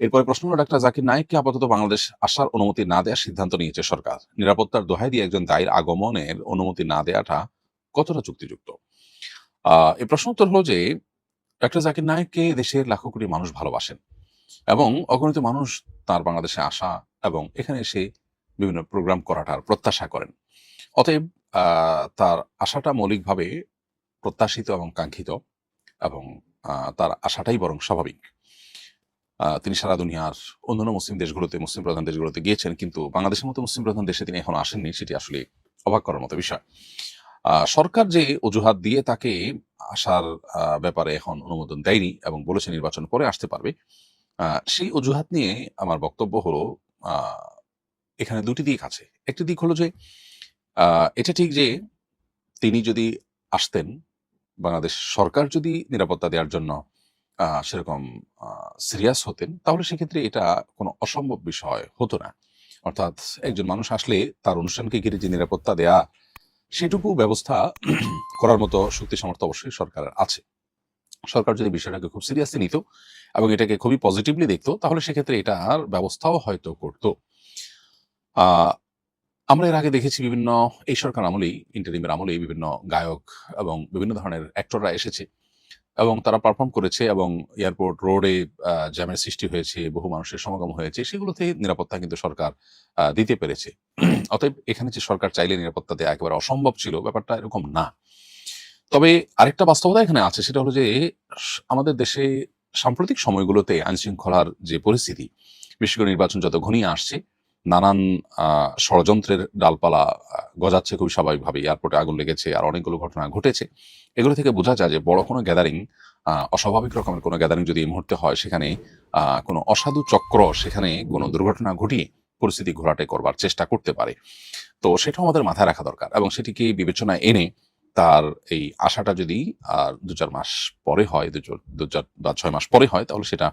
এরপরে প্রশ্ন হলো ডাক্তার জাকির নায়েককে আপাতত বাংলাদেশ আসার অনুমতি না দেওয়ার সিদ্ধান্ত নিয়েছে সরকার। নিরাপত্তার দোহাই দিয়ে একজন দায়ের আগমনের অনুমতি না দেওয়াটা কতটা যুক্তিযুক্ত? আহ এই প্রশ্ন উত্তর হলো যে, ডাক্তার জাকির নায়েককে দেশের লাখো কোটি মানুষ ভালোবাসেন এবং অগণিত মানুষ তার বাংলাদেশে আসা এবং এখানে এসে বিভিন্ন প্রোগ্রাম করাটার প্রত্যাশা করেন। অতএব তার আশাটা মৌলিকভাবে প্রত্যাশিত এবং কাঙ্ক্ষিত এবং তার আশাটাই বরং স্বাভাবিক। তিনি সারা দুনিয়ার অন্যান্য মুসলিম দেশগুলোতে, মুসলিম প্রধান দেশগুলোতে গিয়েছেন, কিন্তু বাংলাদেশের মতো মুসলিম প্রধান দেশে তিনি এখনও আসেননি, সেটি আসলে অবাক করার মতো বিষয়। সরকার যে অজুহাত দিয়ে তাকে আসার ব্যাপারে এখন অনুমোদন দেয়নি এবং বলেছে নির্বাচন পরে আসতে পারবে সেই অজুহাত নিয়ে আমার বক্তব্য হলো এখানে দুটি দিক আছে। একটি দিক হলো যে এটা ঠিক যে তিনি যদি আসতেন, বাংলাদেশ সরকার যদি নিরাপত্তা দেওয়ার জন্য সেরকম সিরিয়াস হতেন, তাহলে সেক্ষেত্রে এটা কোনো অসম্ভব বিষয় হতো না। অর্থাৎ একজন মানুষ আসলে তার অনুষ্ঠানকে ঘিরে যে নিরাপত্তা দেয়া, সেটুকু ব্যবস্থা করার মতো শক্তি সামর্থ্য অবশ্যই সরকারের আছে। সরকার যদি বিষয়টাকে খুব সিরিয়াসলি নিত এবং এটাকে খুবই পজিটিভলি দেখতো, তাহলে সেক্ষেত্রে এটার ব্যবস্থাও হয়তো করতো। আমরা এর আগে দেখেছি বিভিন্ন, এই সরকার আমলেই ইন্টারিমের আমলেই বিভিন্ন গায়ক এবং বিভিন্ন ধরনের অ্যাক্টররা এসেছে। এবং তারা পারফর্ম করেছে এবং এয়ারপোর্ট রোডে জ্যামের সৃষ্টি হয়েছে, বহু মানুষের সমাগম হয়েছে, সেগুলোতে নিরাপত্তা কিন্তু সরকার দিতে পেরেছে। অতএব এখানে যে সরকার চাইলে নিরাপত্তা দেওয়া একেবারে অসম্ভব ছিল, ব্যাপারটা এরকম না। তবে আরেকটা বাস্তবতা এখানে আছে, সেটা হলো যে আমাদের দেশে সাম্প্রতিক সময়গুলোতে আইনশৃঙ্খলার যে পরিস্থিতি, বিশেষ করে নির্বাচন যত ঘনিয়ে আসছে নানান ষড়যন্ত্রের ডালপালা গজাচ্ছে খুবই স্বাভাবিকভাবে এয়ারপোর্টে আগুন লেগেছে, আর অনেকগুলো ঘটনা ঘটেছে। এগুলো থেকে বোঝা যায় যে বড় কোনো গ্যাদারিং অস্বাভাবিক রকমের কোনো গ্যাদারিং যদি এই মুহূর্তে হয়, সেখানে কোনো অসাধু চক্র সেখানে কোনো দুর্ঘটনা ঘটিয়ে পরিস্থিতি ঘোরাটে করবার চেষ্টা করতে পারে। তো সেটাও আমাদের মাথায় রাখা দরকার এবং সেটিকে বিবেচনায় এনে তার এই আশাটা যদি, আর দু চার মাস পরে হয় দু চার- বা ছয় মাস পরে হয়, তাহলে সেটা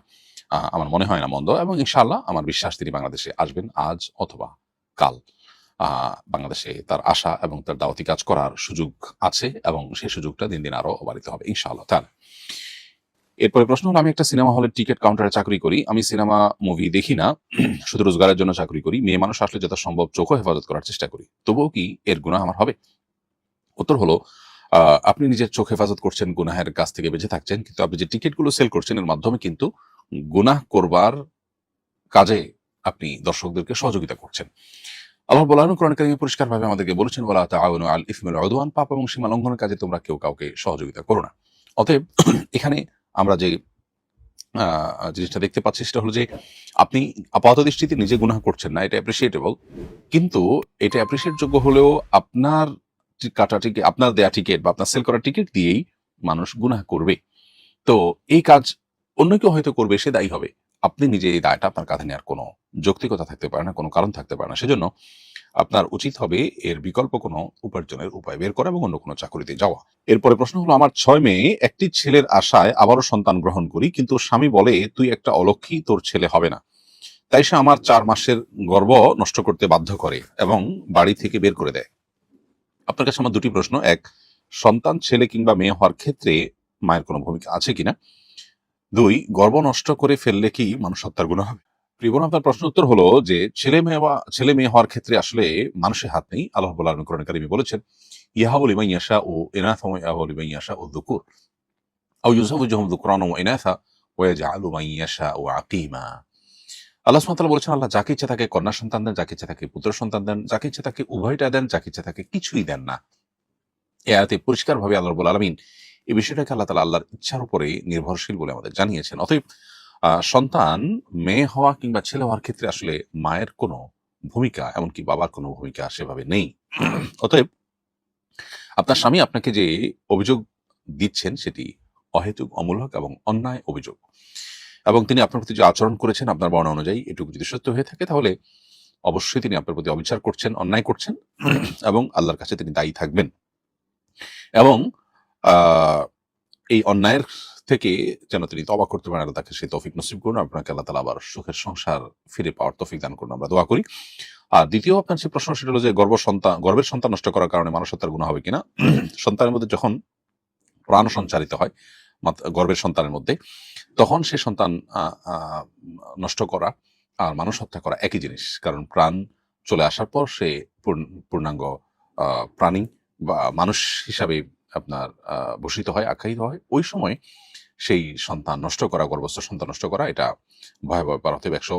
আমার মনে হয় না মন্দ এবং ইনশাল্লাহ আমার বিশ্বাস তিনি বাংলাদেশে আসবেন আজ অথবা কাল। বাংলাদেশে তার আশা এবং তার দাওয়াতি কাজ করার সুযোগ আছে এবং সেই সুযোগটা দিন দিন আরও বাড়িতে হবে ইনশাআল্লাহ। তাহলে এরপরে প্রশ্ন হলো, আমি একটা সিনেমা হলের টিকিট কাউন্টারে চাকরি করি। আমি সিনেমা, মুভি দেখি না, শুধু রোজগারের জন্য চাকরি করি। মেয়ে মানুষ আসলে যত সম্ভব চোখ হেফাজত করার চেষ্টা করি। তবুও কি এর গুণা আমার হবে? উত্তর হলো আপনি নিজের চোখ হেফাজত করছেন, গুনাহের কাছ থেকে বেঁচে থাকছেন। কিন্তু আপনি যে টিকিটগুলো সেল করছেন এর মাধ্যমে কিন্তু গুনাহ করবার কাজে আপনি দর্শকদেরকে সহযোগিতা করছেন। আল্লাহ বলানু কোরআন কারিমে পরিষ্কারভাবে আমাদেরকে বলেছেন বলা তাআউনু আল ইসমিল উদওয়ান পাপ এবং সীমা লঙ্ঘনের কাজে তোমরা কেউ কাউকে সহযোগিতা করো না। অতএব এখানে আমরা যে জিনিসটা দেখতে পাচ্ছি সেটা হলো যে, আপনি আপাত দৃষ্টিতে নিজে গুনাহ করছেন না, এটা অ্যাপ্রিসিয়েটেবল কিন্তু এটা অ্যাপ্রিসিয়েট যোগ্য হলেও আপনার কাটা টিকিট আপনার দেয়া টিকিট বা আপনার সেল করা টিকিট দিয়েই মানুষ গুনাহ করবে। তো এই কাজ অন্য কেউ হয়তো করবে, সে দায়ী হবে। আপনি নিজে এই দায়টা আপনার কাঁধে নেওয়ার কোনো যৌক্তিকতা থাকতে পারে না, কোনো কারণ থাকতে পারে না। সেজন্য আপনার উচিত হবে এর বিকল্প কোনো উপার্জনের উপায় বের করা এবং অন্য কোনো চাকরিতে যাওয়া। এরপরে প্রশ্ন হলো, আমার ছয় মেয়ে, একটি ছেলের আশায় আবারও সন্তান গ্রহণ করি, কিন্তু স্বামী বলে, তুই একটা অলক্ষী, তোর ছেলে হবে না। তাই সে আমার চার মাসের গর্ভ নষ্ট করতে বাধ্য করে এবং বাড়ি থেকে বের করে দেয়। আপনার কাছে আমার দুটি প্রশ্ন। এক, সন্তান, ছেলে কিংবা মেয়ে হওয়ার ক্ষেত্রে মায়ের কোনো ভূমিকা আছে কিনা? দুই, গর্ব নষ্ট করে ফেললে কি মানুষ হত্যার গুণ হবে? প্রিয়বন আপনার প্রশ্ন উত্তর হলো যে, ছেলে মেয়ে বা, ছেলে মেয়ে হওয়ার ক্ষেত্রে আসলে মানুষের হাত নেই। আল্লাহ বলেছেন ইয়াহাবুল ইমাই ও এনাথা ও দুকুর দুকুরান ও ইয়াশা ও আকিমা। আল্লাহ সুবহানাহু বলেছেন, আল্লাহ যাকে ইচ্ছা তাকে কন্যা সন্তান দেন, যাকে ইচ্ছা তাকে পুত্র সন্তান দেন, যাকে ইচ্ছা তাকে উভয়টা দেন, যাকে ইচ্ছা তাকে কিছুই দেন না। এ আয়াতে পরিষ্কারভাবে আল্লাহ রাব্বুল আলামিন এই বিষয়টাকে আল্লাহ তাআলা আল্লাহর ইচ্ছার উপরে নির্ভরশীল বলে আমাদের জানিয়েছেন। অতএব সন্তান মেয়ে হওয়া কিংবা ছেলে হওয়ার ক্ষেত্রে আসলে মায়ের কোনো ভূমিকা এমনকি বাবার কোনো ভূমিকা সেভাবে নেই। অতএব, আপনার স্বামী আপনাকে যে অভিযোগ দিচ্ছেন সেটি অহেতুক, অমূলক এবং অন্যায় অভিযোগ। এবং তিনি আপনার প্রতি যে আচরণ করেছেন আপনার বর্ণনা অনুযায়ী এটুকু যদি সত্য হয়ে থাকে তাহলে অবশ্যই তিনি আপনার প্রতি অবিচার করছেন, অন্যায় করছেন এবং আল্লাহর কাছে তিনি দায়ী থাকবেন। এবং এই অন্যায়ের থেকে যেন তিনি তবা করতে পারেন তাকে সেই তৌফিক নসিব করুন। আপনাকে আল্লাহ তালা আবার সুখের সংসার ফিরে পাওয়ার তৌফিক দান করুন। আমরা দোয়া করি। আর দ্বিতীয় আপনার যে প্রশ্ন, সেটা হলো যে গর্ভ সন্তান গর্বের সন্তান নষ্ট করার কারণে মানুষ হত্যার গুণ হবে কিনা? সন্তানের মধ্যে যখন প্রাণ সঞ্চারিত হয় গর্ভের সন্তানের মধ্যে, তখন সে সন্তান নষ্ট করা আর মানুষ হত্যা করা একই জিনিস। কারণ প্রাণ চলে আসার পর সে পূর্ণাঙ্গ প্রাণী বা মানুষ হিসাবে আপনার ভূষিত হয়, আখ্যায়িত হয়, ওই সময় সেই সন্তান নষ্ট করা, গর্ভস্থ সন্তান নষ্ট করা, এটা ভয়াবহ ব্যাপার অতএব একশো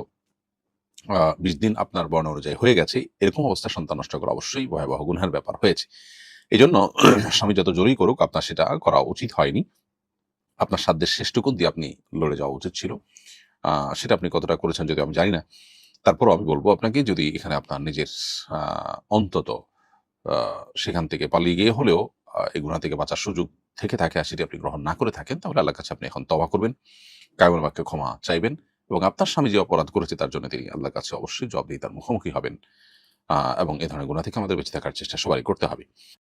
বিশ দিন আপনার বর্ণ অনুযায়ী হয়ে গেছে, এরকম অবস্থা সন্তান নষ্ট করা অবশ্যই ভয়াবহ গুনহার ব্যাপার হয়েছে। এই জন্য স্বামী যত জোরই করুক, আপনার সেটা করা উচিত হয়নি। আপনার সাধ্যের শেষটুকুন দিয়ে আপনি লড়ে যাওয়া উচিত ছিল। সেটা আপনি কতটা করেছেন যদি আমি জানি না। তারপরও আমি বলব আপনাকে, যদি এখানে আপনার নিজের অন্তত সেখান থেকে পালিয়ে গিয়ে হলেও এই গুণা থেকে বাঁচার সুযোগ থেকে থাকে, আর সেটি আপনি গ্রহণ না করে থাকেন, তাহলে আল্লাহর কাছে আপনি এখন তবা করবেন কায়মের বাক্যে ক্ষমা চাইবেন এবং আপনার স্বামী যে অপরাধ করেছে তার জন্য তিনি আল্লাহর কাছে অবশ্যই জবাব দিয়ে তার মুখোমুখি হবেন। এবং এ ধরনের গুণা থেকে আমাদের বেঁচে থাকার চেষ্টা সবাই করতে হবে।